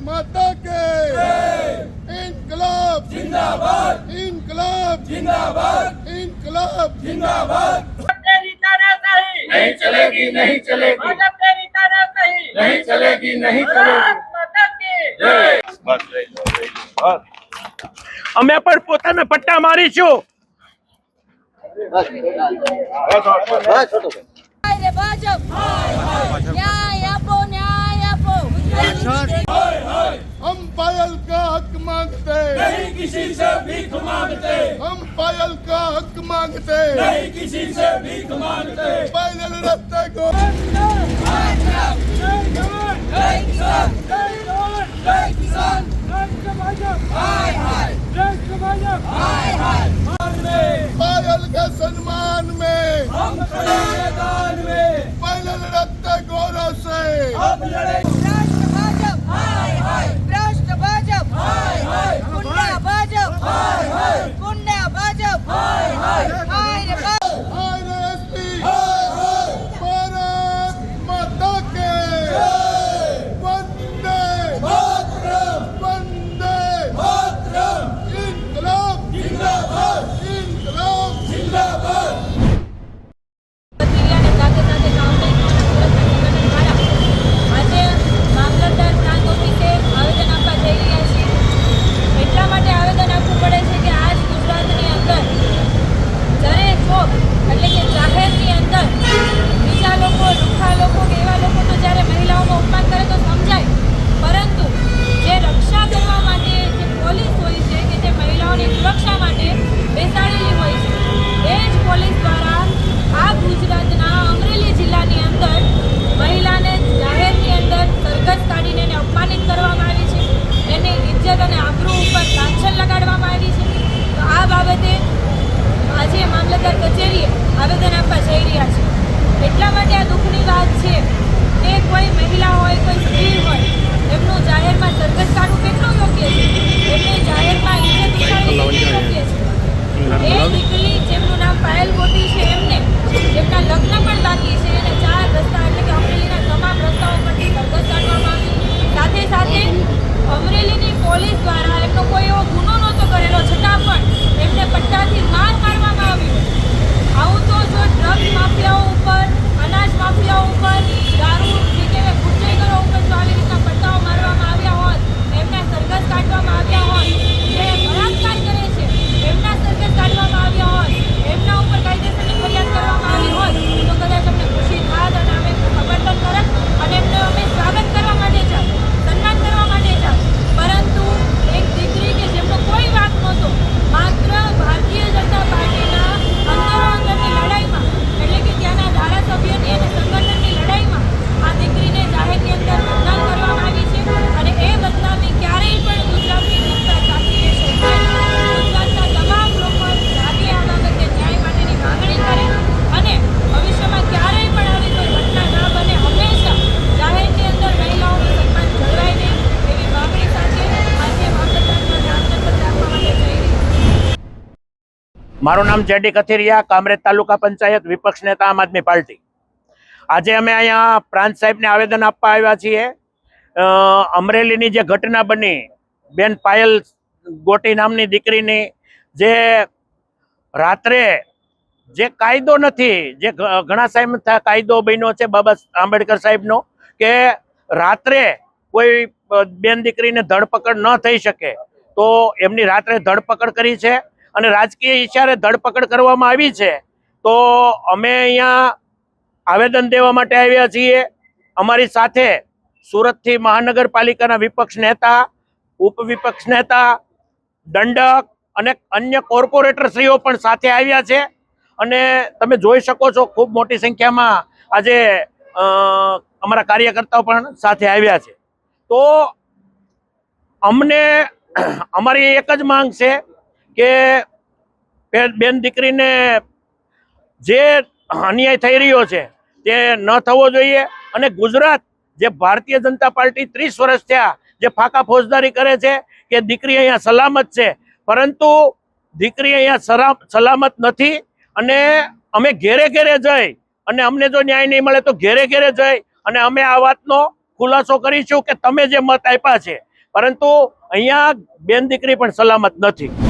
માતા કે ઇનકલાબ જિંદાબાદ ઇનકલાબ જિંદાબાદ ઇનકલાબ જિंदाबाद नहीं चलेगी नहीं चलेगी नहीं चलेगी नहीं चलेगी અમે પણ પોતાને પટ્ટા મારીશું બસ બસ બસ किसी से भीख मांगते हम पायल का हक मांगते नहीं किसी से भीख मांगते पैदल रास्ते को पायल के सम्मान में हम खड़े मैदान આજે મામલતદાર કચેરીએ આવેદન આપવા જઈ રહ્યા છે. એટલા માટે આ દુઃખની વાત છે કે કોઈ મહિલા હોય કોઈ સ્ત્રી હોય એમનું જાહેરમાં સરઘસ કાઢવું કેટલું યોગ્ય છે? એમને જાહેરમાં ઇજ્જત કેટલી યોગ્ય છે? એ દીકરી જેમનું નામ પાયલ ગોટી છે એમને જેમના લગ્ન પણ બાકી છે એને ચાર રસ્તા એટલે કે અમરેલીના તમામ રસ્તાઓ પરથી સરઘસ કાઢવામાં આવી. સાથે સાથે અમરેલીની પોલીસ દ્વારા એમનો કોઈ એવો ગુનો નહોતો કરેલો છતાં પણ એમને પટ્ટાથી માર મારવામાં આવ્યો આવું તો જો ડ્રગ્સ માફિયાઓ ઉપર અનાજ માફિયાઓ ઉપર દારૂ જે કહેવાય ગુજ્જેગરો ઉપર જો આવી રીતના પટ્ટાઓ મારવામાં આવ્યા હોત એમના સરઘસ કાઢવામાં આવ્યા હોત જે બળાત્કાર કરે છે એમના સરઘસ કાઢવામાં આવ્યા હોત એમના ઉપર કાયદેસરની ફરિયાદ કરવામાં આવી હોત તો કદાચ અમને ખુશી થાત અને અમે એમનું સમર્થન કરત અને એમનું અમે સ્વાગત કરવા માટે જાત સન્માન કરવા માટે જાત પરંતુ એક દીકરી કે જેમનો કોઈ વાંક નહોતો માત્ર ભારતીય જનતા પાર્ટીના અંદરો અંદરની લડાઈમાં એટલે કે ત્યાંના ધારાસભ્યની અને સંગઠનની લડાઈમાં આ દીકરીને જાહેરની અંદર બદનામ કરવામાં આવી છે અને એ બદનામી ક્યારેય પણ ગુજરાતની જનતા સાચી રહેશે નહીં ગુજરાતના તમામ લોકો જાગે આ બાબતે ન્યાય માટેની માંગણી કરે અને ભવિષ્યમાં ક્યારેય પણ આવી કોઈ ઘટના ના બને હંમેશા જાહેરની અંદર મહિલાઓનું સન્માન જળવાય નહીં એવી માંગણી સાથે આજે મામલતદારના નામનગર રાખવા માટે જઈ રહી છું મારું નામ જેડી કથિરિયા, કામરેજ તાલુકા પંચાયત, વિપક્ષ નેતા, આમ આદમી પાર્ટી. આજે અમે અહીંયા પ્રાંત સાહેબને આવેદન આપવા આવ્યા છીએ. અમરેલીની જે ઘટના બની, બેન પાયલ ગોટી નામની દીકરીની, જે રાત્રે જે કાયદો નથી, જે ઘણા સાહેબ કાયદો બન્યો છે બાબા આંબેડકર સાહેબનો, કે રાત્રે કોઈ બેન દીકરીને ધરપકડ ન થઈ શકે, તો એમની રાત્રે ધરપકડ કરી છે. અને રાજકીય ઈશારે ધરપકડ કરવામાં આવી છે, તો અમે અહીંયા આવેદન દેવા માટે આવ્યા છીએ. અમારી સાથે સુરતથી મહાનગરપાલિકાના વિપક્ષ નેતા, ઉપવિપક્ષ નેતા, દંડક અને અન્ય કોર્પોરેટરશ્રીઓ પણ સાથે આવ્યા છે. અને તમે જોઈ શકો છો, ખૂબ મોટી સંખ્યામાં આજે અમારા કાર્યકર્તાઓ પણ સાથે આવ્યા છે. તો અમને, અમારી એક જ માંગ છે કે બેન દીકરીને જે અન્યાય થઈ રહ્યો છે તે ન થવો જોઈએ અને ગુજરાત જે ભારતીય જનતા પાર્ટી ત્રીસ વર્ષ થયા જે ફાકા ફોજદારી કરે છે કે દીકરી અહીંયા સલામત છે, પરંતુ દીકરી અહીંયા સલામત નથી અને અમે ઘેરે ઘેરે જઈ અને અમને જો ન્યાય નહીં મળે તો ઘેરે ઘેરે જઈ અને અમે આ વાતનો ખુલાસો કરીશું કે તમે જે મત આપ્યા છે, પરંતુ અહીંયા બેન દીકરી પણ સલામત નથી.